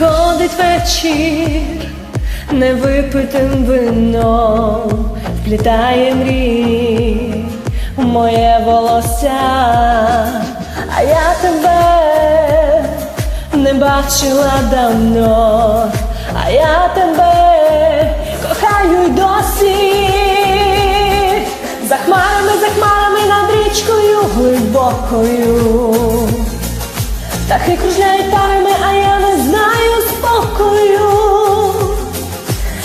вечір невипитим вином вплітає мрій у моє волосся, а я тебе не бачила давно, а я тебе кохаю й досі. За хмарами, за хмарами над річкою глибокою. Птахи кружляють парами, а я не спокою.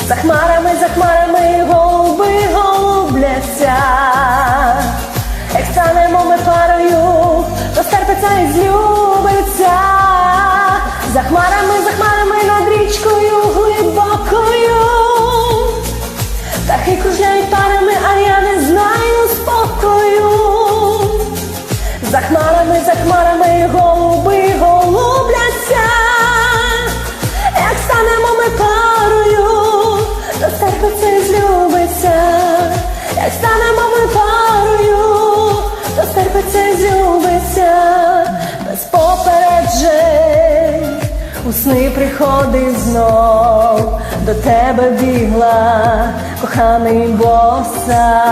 За хмарами, за хмарами голуби голубляться. Як станемо ми парою, розтерпиться і злюбиться. Парою, то стерпиться і злюбиться, без попереджень. У сни приходив знов, до тебе бігла, коханий боса,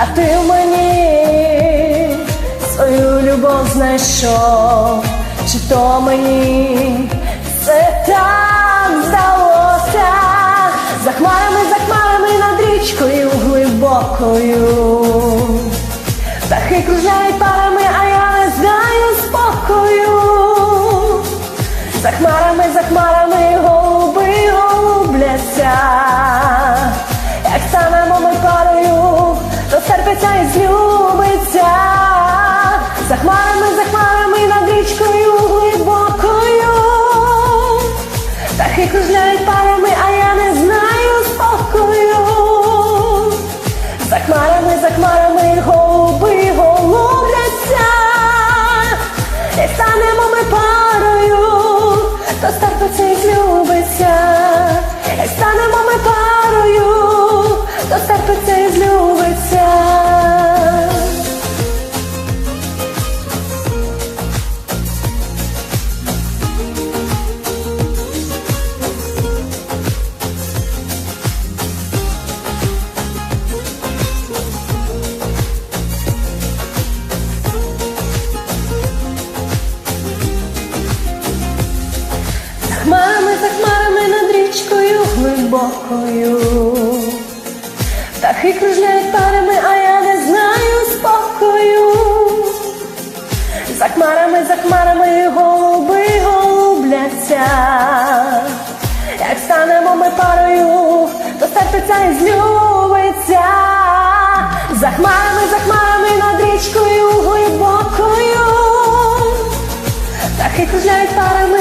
а ти в мені свою любов знайшов, чи то мені все так здалося, за хмарами, глибокою. Птахи кружляють парами, а я не знаю спокою. За хмарами, за хмарами голуби голубляться. Як станемо ми парою, то серпиться і злюбиться. То старпиться і злюбиться. Глибокою. Птахи кружляють парами, а я не знаю спокою. За хмарами, за хмарами голуби голубляться. Як станемо ми парою, то стерпиться і злюбиться. За хмарами, за хмарами над річкою глибокою. Птахи кружляють парами,